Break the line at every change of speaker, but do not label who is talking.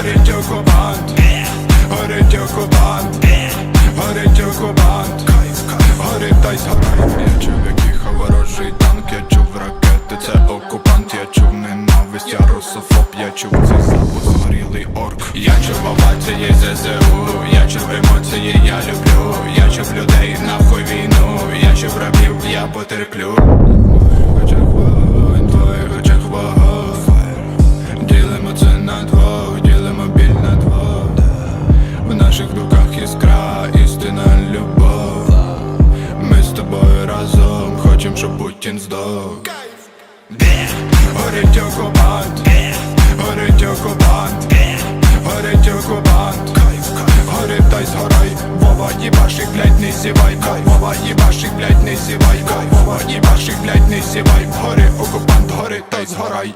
горить окупант, горить окупант, горить окупант, горить та й згорає. Я чув, як їхав ворожий танк, я чув ракети, це окупант, я чув ненависть, я русофоб, я чув цей запах згорілий орк. Я чув овації ЗСУ, я чув емоції, я люблю, я чув людей, нахуй війну, я чув рабів, я потерплю. Очах вогонь, твоїх очах вогонь Ділимо це на двох, здох. Горить окупант, горить окупант, горить окупант. Горить та й згорай, Вова їбашик, блядь, не сівай. Вова їбашик, блядь, не сівай. Вова їбашик, блядь, не сівай. Гори окупант, горить та й згорай